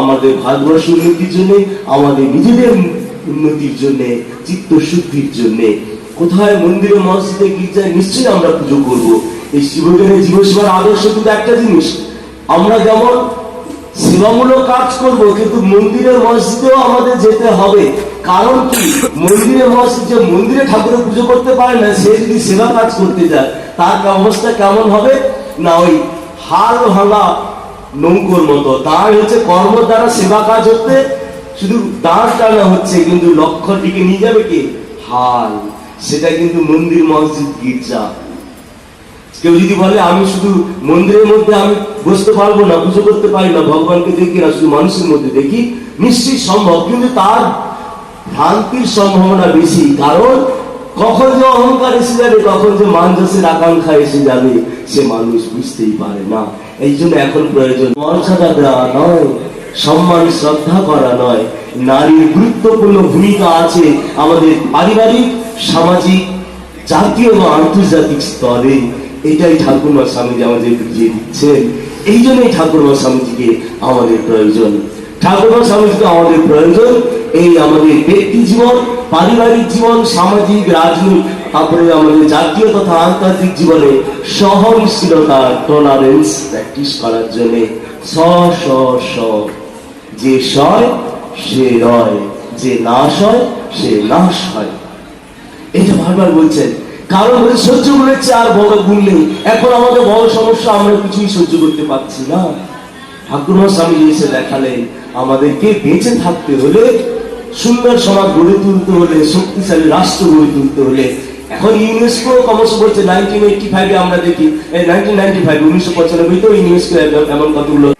আমাদের ভারতবর্ষ উন্নতির জন্য, আমাদের নিজেদের উন্নতির জন্য চিত্ত শুদ্ধির জন্য। কোথায় মন্দিরে, মসজিদে, গির্জায় নিশ্চয়ই আমরা পুজো করব। এই শিবজনের জীবসেবার আদর্শ কিন্তু একটা জিনিস। আমরা যেমন সেবামূলক কাজ করব, কিন্তু মন্দিরে, মসজিদেও আমাদের যেতে হবে। কারণ কি? মন্দিরে, মসজিদ যে মন্দিরে ঠাকুরের পুজো করতে পারে না, সে যদি সেবা কাজ করতে যায়, তার অবস্থা কেমন হবে? না, ওই হাল ভাঙা নৌকোর মতো। তার হচ্ছে কর্ম দ্বারা সেবা কাজ হতে শুধু দাঁড় টানা হচ্ছে, কিন্তু লক্ষ্যটিকে নিয়ে যাবে কি? হাল। সেটা কিন্তু মন্দির মসজিদ গির্জা। কেউ যদি বলে, আমি শুধু মন্দিরের মধ্যে আমি বসতে পারব না, পুজো করতে পারি না, ভগবানকে দেখি না, শুধু মানুষের মধ্যে দেখি, নিশ্চয়ই সম্ভব, কিন্তু তার ভ্রান্তির সম্ভাবনা বেশি। কারণ, কখন যে অহংকার এসে যাবে কখন যে মানজাসের আকাঙ্ক্ষা এসে যাবে, সে মানুষ বুঝতেই পারে না। এই জন্য এখন প্রয়োজন। মর্যাদা দেওয়া নয়, সম্মান, শ্রদ্ধা করা নয়। নারীর গুরুত্বপূর্ণ ভূমিকা আছে আমাদের পারিবারিক, সামাজিক, জাতীয় এবং আন্তর্জাতিক স্তরে। এটাই ঠাকুরমা স্বামীজি আমাদের বুঝিয়ে দিচ্ছেন। এই জন্যই ঠাকুরমা স্বামীজিকে আমাদের প্রয়োজন। ঠাকুরমা স্বামীজিকে আমাদের প্রয়োজন এই আমাদের ব্যক্তি জীবন, পারিবারিক জীবন, সামাজিক, রাজনৈতিক তারপরে আমাদের জাতীয় তথা আন্তর্জাতিক জীবনে সহনশীলতা টলারেন্স প্র্যাকটিস করার জন্য স স স। যে সয়, সে রয়। যে নাশ হয়, সে নাশ হয়। এটা বারবার বলছেন। কারণ সহ্য করেছে আর বড় গুণ নেই। এখন আমাদের বড় সমস্যা, আমরা কিছুই সহ্য করতে পারছি না। ঠাকুরমা স্বামী এসে দেখালেন, আমাদেরকে বেঁচে থাকতে হলে, সুন্দর সমাজ গড়ে তুলতে হলে, শক্তিশালী রাষ্ট্র গড়ে তুলতে হলে এখন ইউনেস্কো কমার্স বলছে নাইনটিন এইটটি ফাইভে আমরা দেখি নাইনটিন নাইনটি ফাইভ উনিশশো পঁচানব্বই তো ইউনেস্কো এমন কতগুলো